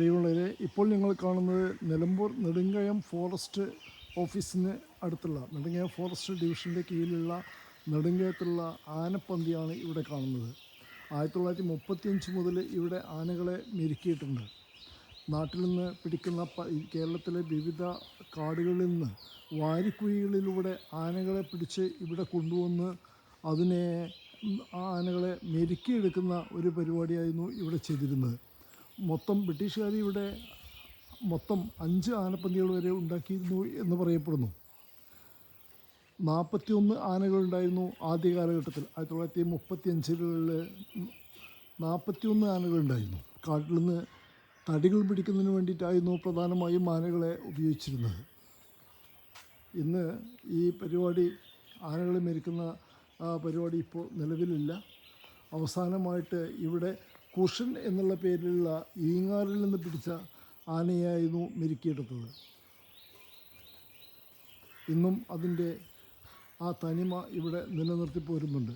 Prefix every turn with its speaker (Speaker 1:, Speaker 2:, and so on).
Speaker 1: ദൈവങ്ങളെ ഇപ്പോൾ നിങ്ങൾ കാണുന്നത് നിലമ്പൂർ നെടുങ്കയം ഫോറസ്റ്റ് ഓഫീസിന് അടുത്തുള്ള നെടുങ്കയം ഫോറസ്റ്റ് ഡിവിഷന്റെ കീഴിലുള്ള നെടുങ്കയത്തുള്ള ആനപ്പന്തിയാണ് ഇവിടെ കാണുന്നത്. ആയിരത്തി തൊള്ളായിരത്തി മുപ്പത്തിയഞ്ച് മുതൽ ഇവിടെ ആനകളെ മെരുക്കിയിട്ടുണ്ട്. നാട്ടിൽ നിന്ന് പിടിക്കുന്ന കേരളത്തിലെ വിവിധ കാടുകളിൽ നിന്ന് വാരിക്കുഴികളിലൂടെ ആനകളെ പിടിച്ച് ഇവിടെ കൊണ്ടുവന്ന് അതിനെ ആനകളെ മെരുക്കിയെടുക്കുന്ന ഒരു പരിപാടിയായിരുന്നു ഇവിടെ ചെയ്തിരുന്നത്. മൊത്തം ബ്രിട്ടീഷുകാർ ഇവിടെ മൊത്തം അഞ്ച് ആനപ്പന്തികൾ വരെ ഉണ്ടാക്കിയിരുന്നു എന്ന് പറയപ്പെടുന്നു. നാൽപ്പത്തിയൊന്ന് ആനകളുണ്ടായിരുന്നു ആദ്യ കാലഘട്ടത്തിൽ. ആയിരത്തി തൊള്ളായിരത്തി മുപ്പത്തി അഞ്ചുകളിൽ നാൽപ്പത്തിയൊന്ന് ആനകളുണ്ടായിരുന്നു കാട്ടിൽ നിന്ന് തടികൾ പിടിക്കുന്നതിന് വേണ്ടിയിട്ടായിരുന്നു പ്രധാനമായും ആനകളെ ഉപയോഗിച്ചിരുന്നത്. ഇന്ന് ഈ പരിപാടി ആനകളെ മെരുക്കുന്ന പരിപാടി ഇപ്പോൾ നിലവിലില്ല. അവസാനമായിട്ട് ഇവിടെ കുഷൻ എന്നുള്ള പേരിലുള്ള ഈങ്ങാറിൽ നിന്ന് പിടിച്ച ആനയായിരുന്നു മെരുക്കിയെടുത്തത്. ഇന്നും അതിന്റെ ആ തനിമ ഇവിടെ നിലനിർത്തി പോരുന്നുണ്ട്.